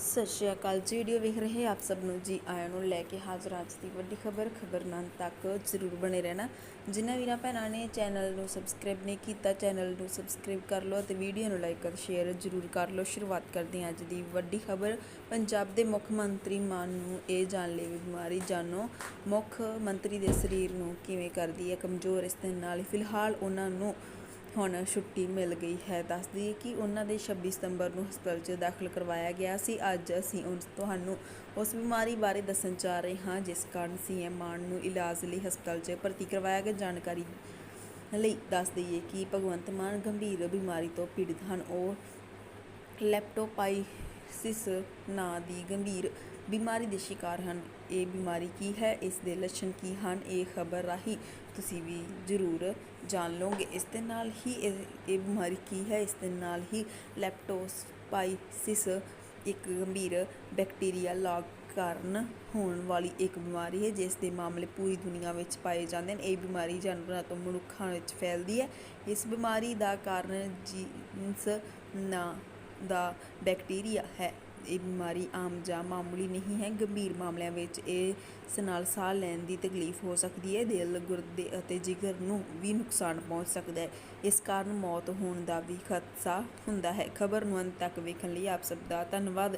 ਸਤਿ ਸ਼੍ਰੀ ਅਕਾਲ ਜੀ ਵੀਡੀਓ ਵੇਖ ਰਹੇ ਆਪ ਸਭ ਨੂੰ ਜੀ, ਆਇਆਂ ਨੂੰ ਲੈ ਕੇ ਹਾਜ਼ਰ ਅੱਜ ਦੀ ਵੱਡੀ ਖਬਰ ਖਬਰ ਨਾਲ ਤੱਕ ਜ਼ਰੂਰ ਬਣੇ ਰਹਿਣਾ। ਜਿਨ੍ਹਾਂ ਵੀਰਾਂ ਭੈਣਾਂ ਨੇ ਚੈਨਲ ਨੂੰ ਸਬਸਕ੍ਰਾਈਬ ਨਹੀਂ ਕੀਤਾ ਚੈਨਲ ਨੂੰ ਸਬਸਕ੍ਰਾਈਬ ਕਰ ਲਓ ਅਤੇ ਵੀਡੀਓ ਨੂੰ ਲਾਈਕ ਅਤੇ ਸ਼ੇਅਰ ਜ਼ਰੂਰ ਕਰ ਲਓ। ਸ਼ੁਰੂਆਤ ਕਰਦੇ ਹਾਂ ਅੱਜ ਦੀ ਵੱਡੀ ਖਬਰ। ਪੰਜਾਬ ਦੇ ਮੁੱਖ ਮੰਤਰੀ ਮਾਨ ਨੂੰ ਇਹ ਜਾਨਲੇਵਾ ਬਿਮਾਰੀ ਜਾਨੋ ਮੁੱਖ ਮੰਤਰੀ ਦੇ ਸਰੀਰ ਨੂੰ ਕਿਵੇਂ ਕਰਦੀ ਹੈ, ਕਮਜ਼ੋਰ ਇਸ ਦੇ ਨਾਲ। ਫਿਲਹਾਲ ਉਹਨਾਂ ਨੂੰ ਹੁਣ ਛੁੱਟੀ ਮਿਲ ਗਈ ਹੈ। ਦੱਸ ਦਈਏ ਕਿ ਉਹਨਾਂ ਦੇ 26 ਸਤੰਬਰ ਨੂੰ ਹਸਪਤਾਲ 'ਚ ਦਾਖਲ ਕਰਵਾਇਆ ਗਿਆ ਸੀ। ਅੱਜ ਅਸੀਂ ਉਸ ਤੁਹਾਨੂੰ ਉਸ ਬਿਮਾਰੀ ਬਾਰੇ ਦੱਸਣ ਜਾ ਰਹੇ ਹਾਂ, ਜਿਸ ਕਾਰਨ ਸੀਐਮ ਮਾਨ ਨੂੰ ਇਲਾਜ ਲਈ ਹਸਪਤਾਲ 'ਚ ਭਰਤੀ ਕਰਵਾਇਆ ਗਿਆ। ਜਾਣਕਾਰੀ ਲਈ ਦੱਸ ਦਈਏ ਕਿ ਭਗਵੰਤ ਮਾਨ ਗੰਭੀਰ ਬਿਮਾਰੀ ਤੋਂ ਪੀੜਿਤ ਹਨ। ਉਹ ਸਿਸ ਨਾਂ ਦੀ ਗੰਭੀਰ ਬਿਮਾਰੀ ਦੇ ਸ਼ਿਕਾਰ ਹਨ। ਇਹ ਬਿਮਾਰੀ ਕੀ ਹੈ? ਇਸ ਦੇ ਲੱਛਣ ਕੀ ਹਨ? ਇਹ ਖਬਰ ਰਾਹੀਂ ਤੁਸੀਂ ਵੀ ਜ਼ਰੂਰ ਜਾਣ ਲਓਗੇ। ਇਸ ਦੇ ਨਾਲ ਹੀ ਇਹ ਇਹ ਬਿਮਾਰੀ ਕੀ ਹੈ? ਇਸ ਦੇ ਨਾਲ ਹੀ ਲੈਪਟੋਸਪਾਈਸਿਸ ਇੱਕ ਗੰਭੀਰ ਬੈਕਟੀਰੀਆ ਲਾਗ ਕਾਰਨ ਹੋਣ ਵਾਲੀ ਇੱਕ ਬਿਮਾਰੀ ਹੈ, ਜਿਸ ਦੇ ਮਾਮਲੇ ਪੂਰੀ ਦੁਨੀਆ ਵਿੱਚ ਪਾਏ ਜਾਂਦੇ ਨੇ। ਇਹ ਬਿਮਾਰੀ ਜਾਨਵਰਾਂ ਤੋਂ ਮਨੁੱਖਾਂ ਵਿੱਚ ਫੈਲਦੀ ਹੈ। ਇਸ ਬਿਮਾਰੀ ਦਾ ਕਾਰਨ ਜੀਨਸ ਨਾਂ ਦਾ ਬੈਕਟੀਰੀਆ ਹੈ। ਇਹ ਬਿਮਾਰੀ ਆਮ ਜਾਂ ਮਾਮੂਲੀ ਨਹੀਂ ਹੈ। ਗੰਭੀਰ ਮਾਮਲਿਆਂ ਵਿੱਚ ਇਸ ਨਾਲ ਸਾਹ ਲੈਣ ਦੀ ਤਕਲੀਫ ਹੋ ਸਕਦੀ ਹੈ। ਦਿਲ, ਗੁਰਦੇ ਅਤੇ ਜਿਗਰ ਨੂੰ ਵੀ ਨੁਕਸਾਨ ਪਹੁੰਚ ਸਕਦਾ ਹੈ। ਇਸ ਕਾਰਨ ਮੌਤ ਹੋਣ ਦਾ ਵੀ ਖਦਸ਼ਾ ਹੁੰਦਾ ਹੈ। ਖਬਰ ਨੂੰ ਅੰਤ ਤੱਕ ਵੇਖਣ ਲਈ ਆਪ ਸਭ ਦਾ ਧੰਨਵਾਦ।